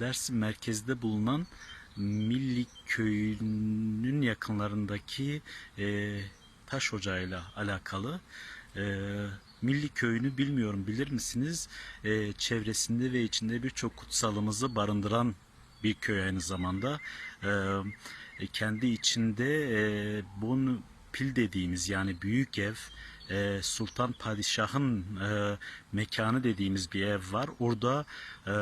Dersim merkezde bulunan Milli Köyü'nün yakınlarındaki e, taş ocağıyla alakalı. E, Milli Köyü'nü bilmiyorum bilir misiniz? E, çevresinde ve içinde birçok kutsalımızı barındıran bir köy aynı zamanda. E, e, kendi içinde e, bunu pil dediğimiz yani büyük ev e, Sultan Padişah'ın e, mekanı dediğimiz bir ev var. Orada e,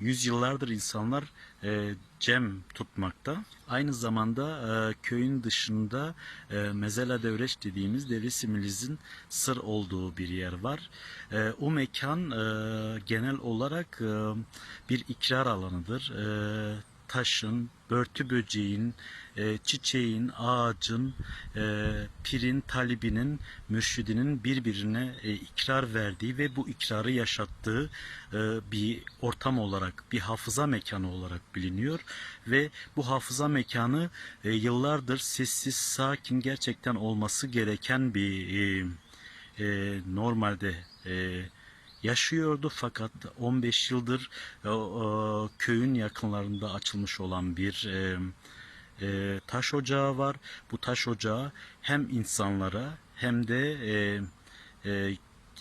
yüzyıllardır insanlar e, cem tutmakta. Aynı zamanda e, köyün dışında e, Mezela Devreç dediğimiz Devre Miliz'in sır olduğu bir yer var. E, o mekan e, genel olarak e, bir ikrar alanıdır. E, taşın, börtü böceğin, e, çiçeğin, ağacın, e, pirin, talibinin, mürşidinin birbirine e, ikrar verdiği ve bu ikrarı yaşattığı e, bir ortam olarak, bir hafıza mekanı olarak biliniyor. Ve bu hafıza mekanı e, yıllardır sessiz, sakin, gerçekten olması gereken bir e, e, normalde e, yaşıyordu fakat 15 yıldır e, köyün yakınlarında açılmış olan bir e, e, taş ocağı var. Bu taş ocağı hem insanlara hem de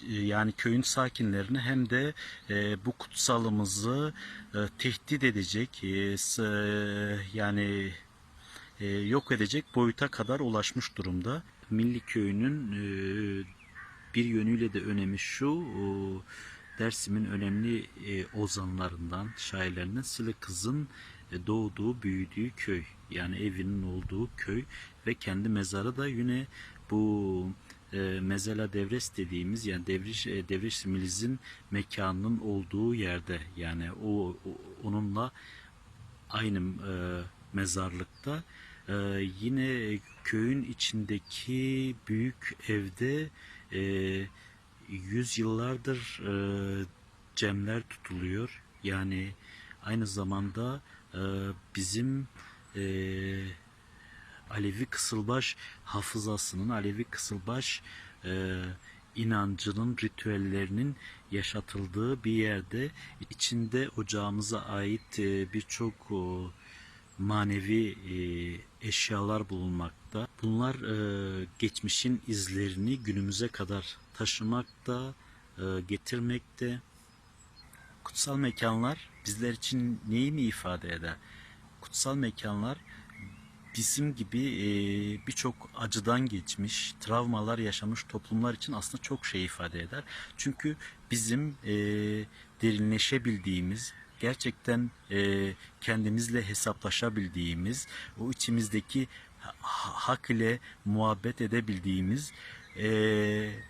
yani köyün sakinlerini hem de e, bu kutsalımızı e, tehdit edecek e, yani e, yok edecek boyuta kadar ulaşmış durumda. Milli Köyü'nün e, bir yönüyle de önemi şu, Dersim'in önemli e, ozanlarından, şairlerinden Sılı Kız'ın e, doğduğu, büyüdüğü köy. Yani evinin olduğu köy ve kendi mezarı da yine bu e, Mezela Devres dediğimiz yani Devriş, e, Devriş Miliz'in mekanının olduğu yerde yani o, o- onunla aynı e, mezarlıkta e, yine köyün içindeki büyük evde e, yüzyıllardır e, cemler tutuluyor. Yani aynı zamanda e, bizim e, Alevi Kısılbaş hafızasının, Alevi Kısılbaş e, inancının, ritüellerinin yaşatıldığı bir yerde içinde ocağımıza ait e, birçok manevi e, eşyalar bulunmakta. Bunlar e, geçmişin izlerini günümüze kadar taşımakta, e, getirmekte. Kutsal mekanlar bizler için neyi mi ifade eder? Kutsal mekanlar bizim gibi e, birçok acıdan geçmiş, travmalar yaşamış toplumlar için aslında çok şey ifade eder. Çünkü bizim e, derinleşebildiğimiz, gerçekten e, kendimizle hesaplaşabildiğimiz, o içimizdeki hak ile muhabbet edebildiğimiz e,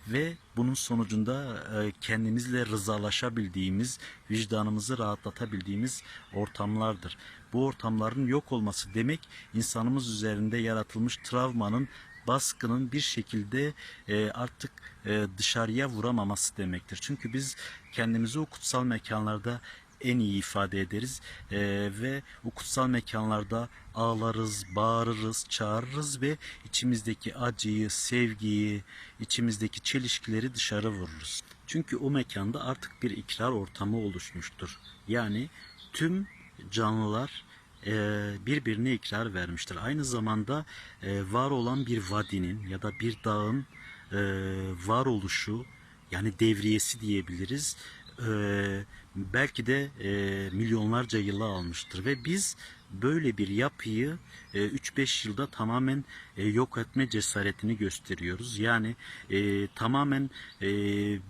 ve bunun sonucunda e, kendimizle rızalaşabildiğimiz, vicdanımızı rahatlatabildiğimiz ortamlardır. Bu ortamların yok olması demek insanımız üzerinde yaratılmış travmanın baskının bir şekilde e, artık e, dışarıya vuramaması demektir. Çünkü biz kendimizi o kutsal mekanlarda en iyi ifade ederiz E, ve o kutsal mekanlarda ağlarız, bağırırız, çağırırız ve içimizdeki acıyı, sevgiyi, içimizdeki çelişkileri dışarı vururuz. Çünkü o mekanda artık bir ikrar ortamı oluşmuştur. Yani tüm canlılar e, birbirine ikrar vermiştir. Aynı zamanda e, var olan bir vadinin ya da bir dağın e, varoluşu yani devriyesi diyebiliriz. E, belki de e, milyonlarca yılı almıştır ve biz böyle bir yapıyı e, 3-5 yılda tamamen e, yok etme cesaretini gösteriyoruz. Yani e, tamamen e,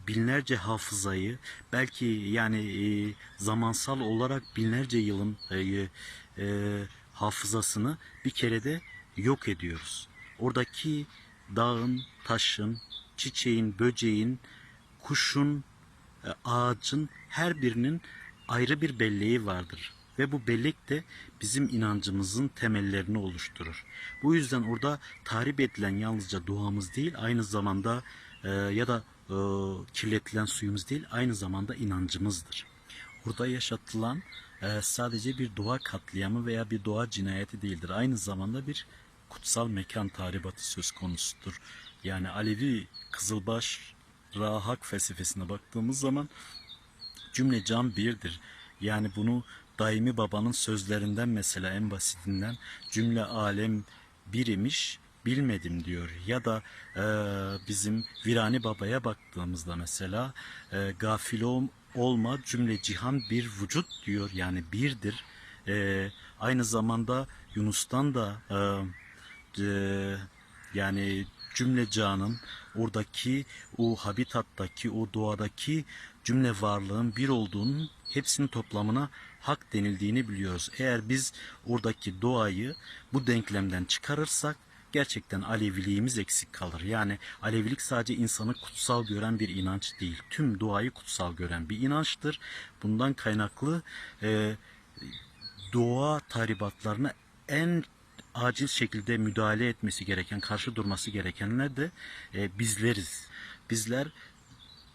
binlerce hafızayı belki yani e, zamansal olarak binlerce yılın e, e, hafızasını bir kerede yok ediyoruz. Oradaki dağın, taşın, çiçeğin, böceğin, kuşun, ağacın her birinin ayrı bir belleği vardır. Ve bu bellek de bizim inancımızın temellerini oluşturur. Bu yüzden orada tahrip edilen yalnızca doğamız değil, aynı zamanda e, ya da e, kirletilen suyumuz değil, aynı zamanda inancımızdır. Orada yaşatılan e, sadece bir doğa katliamı veya bir doğa cinayeti değildir. Aynı zamanda bir kutsal mekan tahribatı söz konusudur. Yani Alevi Kızılbaş Rahak felsefesine baktığımız zaman cümle can birdir. Yani bunu Daimi Baba'nın sözlerinden mesela en basitinden cümle alem bir imiş bilmedim diyor. Ya da e, bizim Virani Baba'ya baktığımızda mesela e, gafil ol- olma cümle cihan bir vücut diyor yani birdir. E, aynı zamanda Yunus'tan da e, e, yani cümle canın oradaki o habitattaki o doğadaki cümle varlığın bir olduğunun hepsinin toplamına hak denildiğini biliyoruz. Eğer biz oradaki doğayı bu denklemden çıkarırsak gerçekten Aleviliğimiz eksik kalır. Yani Alevilik sadece insanı kutsal gören bir inanç değil. Tüm doğayı kutsal gören bir inançtır. Bundan kaynaklı e, doğa tahribatlarına en acil şekilde müdahale etmesi gereken, karşı durması gerekenler de e, bizleriz. Bizler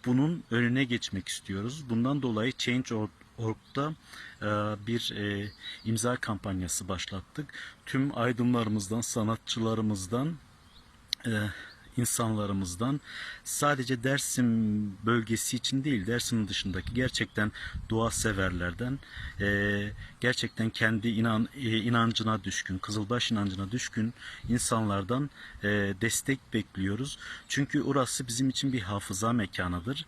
bunun önüne geçmek istiyoruz. Bundan dolayı Change.org'da e, bir e, imza kampanyası başlattık. Tüm aydınlarımızdan, sanatçılarımızdan, e, insanlarımızdan sadece Dersim bölgesi için değil Dersim'in dışındaki gerçekten doğa severlerden e, gerçekten kendi inan e, inancına düşkün Kızılbaş inancına düşkün insanlardan e, destek bekliyoruz. Çünkü orası bizim için bir hafıza mekanıdır.